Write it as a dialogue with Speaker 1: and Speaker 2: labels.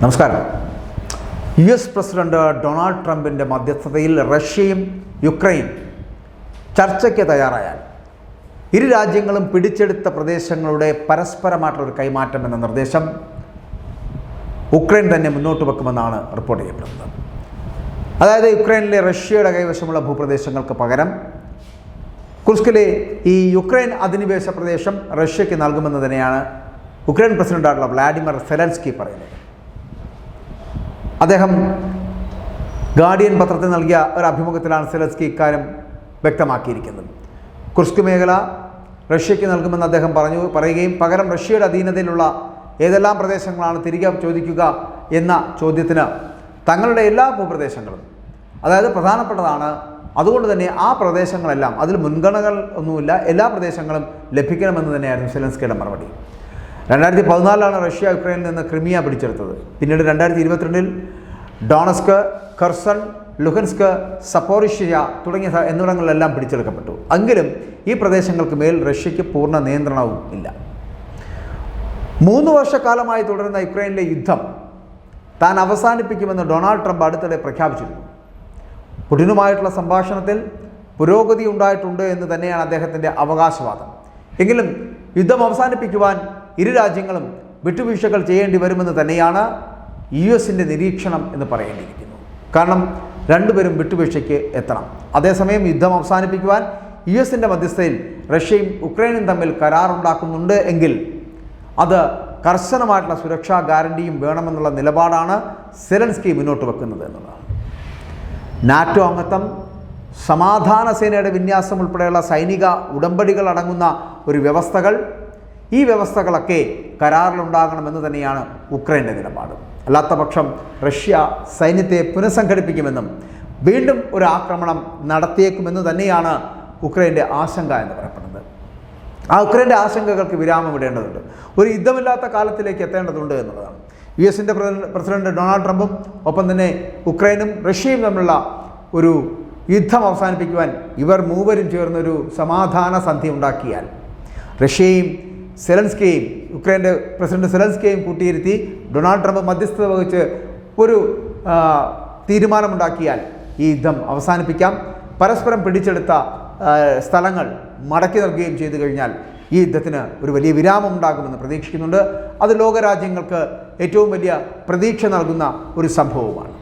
Speaker 1: നമസ്കാരം. U S president Donald ട്രംപിന്റെ മധ്യസ്ഥതയിൽ റഷ്യയും യുക്രൈൻ ചർച്ചയ്ക്ക് തയ്യാറായാൽ ഇരു രാജ്യങ്ങളും പിടിച്ചെടുത്ത പ്രദേശങ്ങളുടെ പരസ്പരമായിട്ടുള്ള ഒരു കൈമാറ്റം എന്ന നിർദ്ദേശം ഉക്രൈൻ തന്നെ മുന്നോട്ട് വെക്കുമെന്നാണ് റിപ്പോർട്ട് ചെയ്യപ്പെടുന്നത്. അതായത് യുക്രൈനിലെ റഷ്യയുടെ കൈവശമുള്ള ഭൂപ്രദേശങ്ങൾക്ക് പകരം കുർസ്കിലെ ഈ യുക്രൈൻ അധിനിവേശ പ്രദേശം റഷ്യയ്ക്ക് നൽകുമെന്ന് തന്നെയാണ് ഉക്രൈൻ പ്രസിഡന്റായിട്ടുള്ള വ്ളാഡിമിർ സെലൻസ്കി പറയുന്നത്. അദ്ദേഹം ഗാർഡിയൻ പത്രത്തിൽ നൽകിയ ഒരു അഭിമുഖത്തിലാണ് സെലസ്കി ഇക്കാര്യം വ്യക്തമാക്കിയിരിക്കുന്നത്. കുർസ്ക് മേഖല റഷ്യയ്ക്ക് നൽകുമെന്ന് അദ്ദേഹം പറഞ്ഞു പറയുകയും പകരം റഷ്യയുടെ അധീനതയിലുള്ള ഏതെല്ലാം പ്രദേശങ്ങളാണ് തിരികെ ചോദിക്കുക എന്ന ചോദ്യത്തിന് തങ്ങളുടെ എല്ലാ ഭൂപ്രദേശങ്ങളും അതായത് പ്രധാനപ്പെട്ടതാണ് അതുകൊണ്ട് തന്നെ ആ പ്രദേശങ്ങളെല്ലാം അതിൽ മുൻഗണനകൾ ഒന്നുമില്ല എല്ലാ പ്രദേശങ്ങളും ലഭിക്കണമെന്ന് തന്നെയായിരുന്നു സെലൻസ്കിയുടെ മറുപടി. രണ്ടായിരത്തി പതിനാലിലാണ് റഷ്യ യുക്രൈനിൽ നിന്ന് ക്രിമിയ പിടിച്ചെടുത്തത്. പിന്നീട് രണ്ടായിരത്തി ഇരുപത്തിരണ്ടിൽ ഡോണസ്ക് കർസൺ ലുഹൻസ്ക് സപ്പോറിഷ്യ തുടങ്ങിയ എന്നിവിടങ്ങളിലെല്ലാം പിടിച്ചെടുക്കപ്പെട്ടു. എങ്കിലും ഈ പ്രദേശങ്ങൾക്ക് മേൽ റഷ്യയ്ക്ക് പൂർണ നിയന്ത്രണവും ഇല്ല. മൂന്ന് വർഷക്കാലമായി തുടരുന്ന യുക്രൈനിലെ യുദ്ധം താൻ അവസാനിപ്പിക്കുമെന്ന് ഡൊണാൾഡ് ട്രംപ് അടുത്തിടെ പ്രഖ്യാപിച്ചിരുന്നു. പുടിനുമായിട്ടുള്ള സംഭാഷണത്തിൽ പുരോഗതി ഉണ്ടായിട്ടുണ്ട് എന്ന് തന്നെയാണ് അദ്ദേഹത്തിന്റെ അവകാശവാദം. എങ്കിലും യുദ്ധം അവസാനിപ്പിക്കുവാൻ ഇരു രാജ്യങ്ങളും വിട്ടുവീഴ്ചകൾ ചെയ്യേണ്ടി വരുമെന്ന് തന്നെയാണ് യു എസിന്റെ നിരീക്ഷണം എന്ന് പറയേണ്ടിയിരിക്കുന്നു. കാരണം രണ്ടുപേരും വിട്ടുവീഴ്ചയ്ക്ക് എത്തണം. അതേസമയം യുദ്ധം അവസാനിപ്പിക്കുവാൻ യു എസിന്റെ മധ്യസ്ഥയിൽ റഷ്യയും ഉക്രൈനും തമ്മിൽ കരാറുണ്ടാക്കുന്നുണ്ട് എങ്കിൽ അത് കർശനമായിട്ടുള്ള സുരക്ഷാ ഗ്യാരണ്ടിയും വേണമെന്നുള്ള നിലപാടാണ് സെലൻസ്കി മുന്നോട്ട് വെക്കുന്നത് എന്നുള്ളതാണ്. നാറ്റോ അംഗത്വം സമാധാന സേനയുടെ വിന്യാസം ഉൾപ്പെടെയുള്ള സൈനിക ഉടമ്പടികൾ അടങ്ങുന്ന ഒരു വ്യവസ്ഥകൾ ഈ വ്യവസ്ഥകളൊക്കെ കരാറിലുണ്ടാകണമെന്ന് തന്നെയാണ് ഉക്രൈന്റെ നിലപാട്. അല്ലാത്ത പക്ഷം റഷ്യ സൈന്യത്തെ പുനഃസംഘടിപ്പിക്കുമെന്നും വീണ്ടും ഒരു ആക്രമണം നടത്തിയേക്കുമെന്ന് തന്നെയാണ് ഉക്രൈന്റെ ആശങ്ക എന്ന് പറയപ്പെടുന്നത്. ആ ഉക്രൈന്റെ ആശങ്കകൾക്ക് വിരാമം ഇടേണ്ടതുണ്ട്. ഒരു യുദ്ധമില്ലാത്ത കാലത്തിലേക്ക് എത്തേണ്ടതുണ്ട് എന്നുള്ളതാണ്. യു എസിന്റെ പ്രസിഡന്റ് ഡൊണാൾഡ് ട്രംപും ഒപ്പം തന്നെ ഉക്രൈനും റഷ്യയും തമ്മിലുള്ള ഒരു യുദ്ധം അവസാനിപ്പിക്കുവാൻ ഇവർ മൂവരും ചേർന്നൊരു സമാധാന സന്ധി ഉണ്ടാക്കിയാൽ റഷ്യയും സെലൻസ്കയും യുക്രൈന്റെ പ്രസിഡന്റ് സെലൻസ്കയും കൂട്ടിയിരുത്തി ഡൊണാൾഡ് ട്രംപ് മധ്യസ്ഥത വഹിച്ച് ഒരു തീരുമാനമുണ്ടാക്കിയാൽ ഈ യുദ്ധം അവസാനിപ്പിക്കാം. പരസ്പരം പിടിച്ചെടുത്ത സ്ഥലങ്ങൾ മടക്കി നൽകുകയും ചെയ്തു കഴിഞ്ഞാൽ ഈ യുദ്ധത്തിന് ഒരു വലിയ വിരാമം ഉണ്ടാകുമെന്ന് പ്രതീക്ഷിക്കുന്നുണ്ട്. അത് ലോകരാജ്യങ്ങൾക്ക് ഏറ്റവും വലിയ പ്രതീക്ഷ നൽകുന്ന ഒരു സംഭവമാണ്